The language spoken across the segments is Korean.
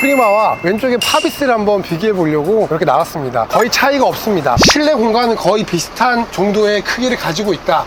프리마와 왼쪽에 파비스를 한번 비교해 보려고 이렇게 나왔습니다. 거의 차이가 없습니다. 실내 공간은 거의 비슷한 정도의 크기를 가지고 있다.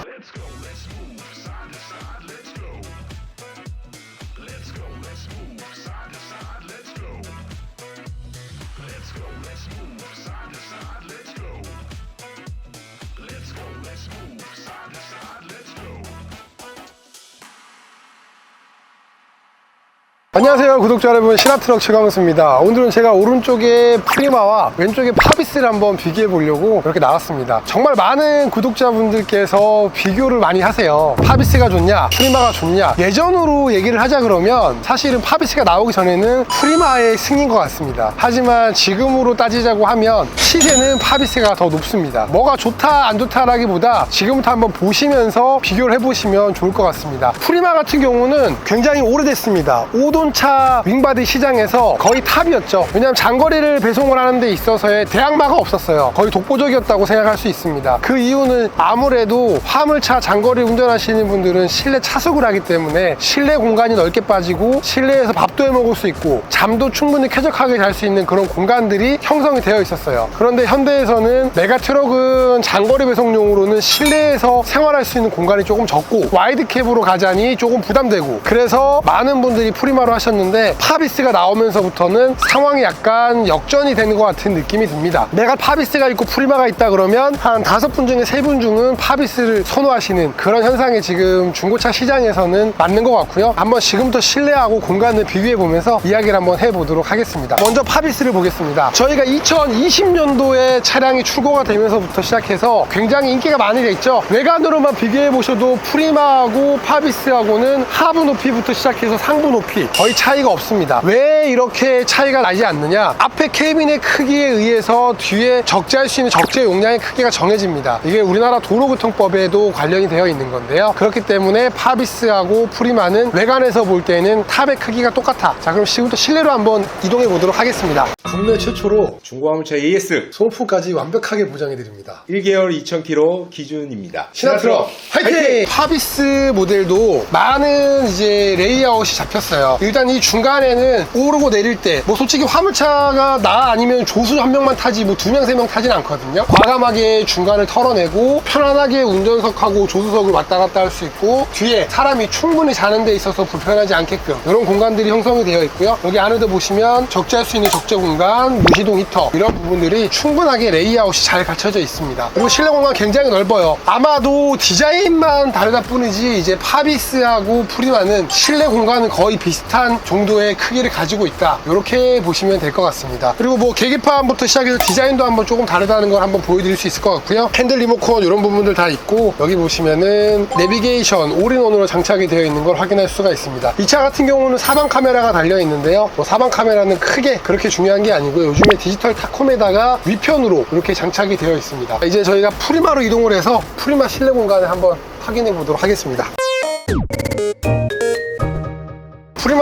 안녕하세요. 구독자 여러분 신화트럭 최강수입니다. 오늘은 제가 오른쪽에 프리마와 왼쪽에 파비스를 한번 비교해 보려고 이렇게 나왔습니다. 정말 많은 구독자분들께서 비교를 많이 하세요. 파비스가 좋냐 프리마가 좋냐. 예전으로 얘기를 하자 그러면 사실은 파비스가 나오기 전에는 프리마의 승인 것 같습니다. 하지만 지금으로 따지자고 하면 시세는 파비스가 더 높습니다. 뭐가 좋다 안 좋다라기보다 지금부터 한번 보시면서 비교를 해보시면 좋을 것 같습니다. 프리마 같은 경우는 굉장히 오래됐습니다. 5 돈차 윙바디 시장에서 거의 탑이었죠. 왜냐하면 장거리를 배송을 하는 데 있어서의 대항마가 없었어요. 거의 독보적이었다고 생각할 수 있습니다. 그 이유는 아무래도 화물차 장거리 운전하시는 분들은 실내 차속을 하기 때문에 실내 공간이 넓게 빠지고 실내에서 밥도 해 먹을 수 있고 잠도 충분히 쾌적하게 잘 수 있는 그런 공간들이 형성이 되어 있었어요. 그런데 현대에서는 메가 트럭은 장거리 배송용으로는 실내에서 생활할 수 있는 공간이 조금 적고 와이드 캡으로 가자니 조금 부담되고 그래서 많은 분들이 프리마로 하셨는데 파비스가 나오면서부터는 상황이 약간 역전이 되는 것 같은 느낌이 듭니다. 내가 파비스가 있고 프리마가 있다 그러면 한 다섯 분 중에 세 분 중은 파비스를 선호하시는 그런 현상이 지금 중고차 시장에서는 맞는 것 같고요. 한번 지금부터 실내하고 공간을 비교해 보면서 이야기를 한번 해보도록 하겠습니다. 먼저 파비스를 보겠습니다. 저희가 2020년도에 차량이 출고가 되면서부터 시작해서 굉장히 인기가 많이 됐죠. 외관으로만 비교해 보셔도 프리마하고 파비스하고는 하부 높이부터 시작해서 상부 높이 거의 차이가 없습니다. 왜 이렇게 차이가 나지 않느냐? 앞에 케빈의 크기에 의해서 뒤에 적재할 수 있는 적재 용량의 크기가 정해집니다. 이게 우리나라 도로교통법에도 관련이 되어 있는 건데요. 그렇기 때문에 파비스하고 프리마는 외관에서 볼 때는 탑의 크기가 똑같아. 자 그럼 지금부터 실내로 한번 이동해 보도록 하겠습니다. 국내 최초로 중고화물차 AS 소모품까지 완벽하게 보장해 드립니다. 1개월 2,000km 기준입니다. 신화트럭 화이팅! 파비스 모델도 많은 이제 레이아웃이 잡혔어요. 일단 이 중간에는 오르고 내릴 때 뭐 솔직히 화물차가 나 아니면 조수 한 명만 타지 뭐 두 명 세 명 타진 않거든요. 과감하게 중간을 털어내고 편안하게 운전석하고 조수석을 왔다 갔다 할 수 있고 뒤에 사람이 충분히 자는 데 있어서 불편하지 않게끔 이런 공간들이 형성이 되어 있고요. 여기 안에도 보시면 적재할 수 있는 적재 공간, 무시동 히터 이런 부분들이 충분하게 레이아웃이 잘 갖춰져 있습니다. 그리고 실내 공간 굉장히 넓어요. 아마도 디자인만 다르다 뿐이지 이제 파비스하고 프리마는 실내 공간은 거의 비슷한 정도의 크기를 가지고 있다. 이렇게 보시면 될 것 같습니다. 그리고 뭐 계기판부터 시작해서 디자인도 한번 조금 다르다는 걸 한번 보여드릴 수 있을 것 같고요. 핸들 리모컨 이런 부분들 다 있고 여기 보시면은 내비게이션 올인원으로 장착이 되어 있는 걸 확인할 수가 있습니다. 이 차 같은 경우는 사방 카메라가 달려 있는데요. 뭐 사방 카메라는 크게 그렇게 중요한 게 아니고요. 요즘에 디지털 타콤에다가 위편으로 이렇게 장착이 되어 있습니다. 이제 저희가 프리마로 이동을 해서 프리마 실내 공간을 한번 확인해 보도록 하겠습니다.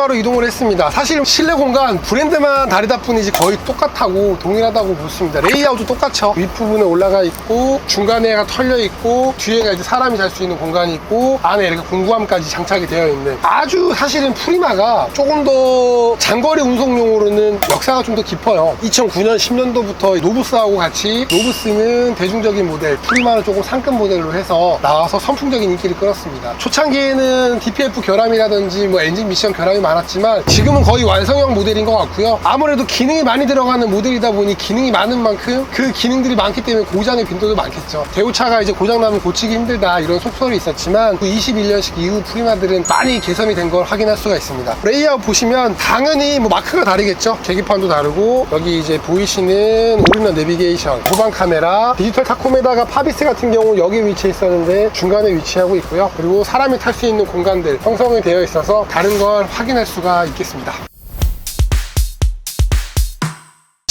프리마로 이동을 했습니다. 사실 실내 공간 브랜드만 다르다 뿐이지 거의 똑같다고 동일하다고 보습니다. 레이아웃도 똑같죠. 윗부분에 올라가 있고 중간에가 털려 있고 뒤에가 이제 사람이 잘 수 있는 공간이 있고 안에 이렇게 공구함까지 장착이 되어 있는 아주 사실은 프리마가 조금 더 장거리 운송용으로는 역사가 좀 더 깊어요. 2009년 10년도부터 노부스하고 같이 노부스는 대중적인 모델, 프리마는 조금 상급 모델로 해서 나와서 선풍적인 인기를 끌었습니다. 초창기에는 DPF 결함이라든지 뭐 엔진 미션 결함이 많 았지만 지금은 거의 완성형 모델인 것 같고요. 아무래도 기능이 많이 들어가는 모델이다 보니 기능이 많은 만큼 그 기능들이 많기 때문에 고장의 빈도도 많겠죠. 대우차가 이제 고장나면 고치기 힘들다 이런 속설이 있었지만 그 21년식 이후 프리마들은 많이 개선이 된 걸 확인할 수가 있습니다. 레이아웃 보시면 당연히 뭐 마크가 다르겠죠. 계기판도 다르고 여기 이제 보이시는 올인원 내비게이션, 후방 카메라, 디지털 타콤에다가 파비스 같은 경우 여기 위치해 있었는데 중간에 위치하고 있고요. 그리고 사람이 탈 수 있는 공간들 형성이 되어 있어서 다른 걸 확인할 수가 있겠습니다.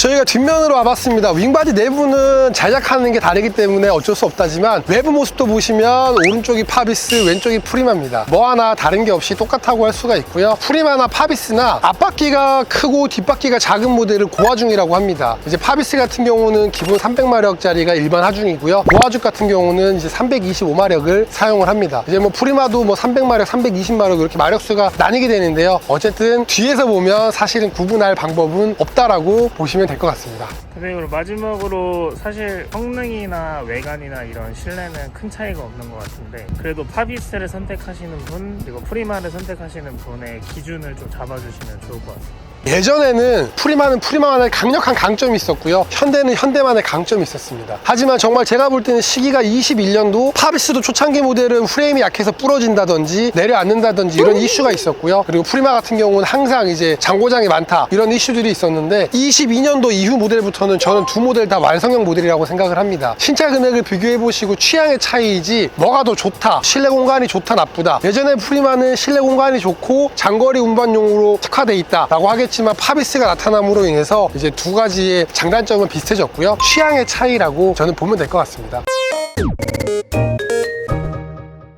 저희가 뒷면으로 와봤습니다. 윙바디 내부는 제작하는 게 다르기 때문에 어쩔 수 없다지만 외부 모습도 보시면 오른쪽이 파비스, 왼쪽이 프리마입니다. 뭐 하나 다른 게 없이 똑같다고 할 수가 있고요. 프리마나 파비스나 앞바퀴가 크고 뒷바퀴가 작은 모델을 고하중이라고 합니다. 이제 파비스 같은 경우는 기본 300마력짜리가 일반 하중이고요. 고하중 같은 경우는 이제 325마력을 사용을 합니다. 이제 뭐 프리마도 뭐 300마력, 320마력 이렇게 마력수가 나뉘게 되는데요. 어쨌든 뒤에서 보면 사실은 구분할 방법은 없다라고 보시면 될 것 같습니다. 그리고 마지막으로 사실 성능이나 외관이나 이런 실내는 큰 차이가 없는 것 같은데 그래도 파비스를 선택하시는 분 그리고 프리마를 선택하시는 분의 기준을 좀 잡아주시면 좋을 것 같습니다. 예전에는 프리마는 프리마만의 강력한 강점이 있었고요. 현대는 현대만의 강점이 있었습니다. 하지만 정말 제가 볼 때는 시기가 21년도 파비스도 초창기 모델은 프레임이 약해서 부러진다든지 내려앉는다든지 이런 이슈가 있었고요. 그리고 프리마 같은 경우는 항상 이제 장고장이 많다 이런 이슈들이 있었는데 22년도 이후 모델부터는 저는 두 모델 다 완성형 모델이라고 생각을 합니다. 신차 금액을 비교해 보시고 취향의 차이이지 뭐가 더 좋다, 실내 공간이 좋다 나쁘다. 예전에 프리마는 실내 공간이 좋고 장거리 운반용으로 특화돼 있다 라고 하겠 지만 파비스가 나타남으로 인해서 이제 두 가지의 장단점은 비슷해졌고요. 취향의 차이라고 저는 보면 될 것 같습니다.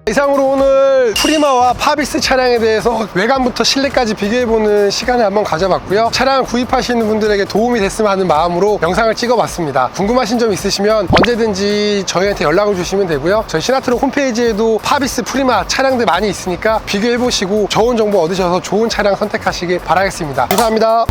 이상으로 오늘 프리마와 파비스 차량에 대해서 외관부터 실내까지 비교해보는 시간을 한번 가져봤고요. 차량 구입하시는 분들에게 도움이 됐으면 하는 마음으로 영상을 찍어봤습니다. 궁금하신 점 있으시면 언제든지 저희한테 연락을 주시면 되고요. 저희 시나트로 홈페이지에도 파비스 프리마 차량들 많이 있으니까 비교해보시고 좋은 정보 얻으셔서 좋은 차량 선택하시길 바라겠습니다. 감사합니다.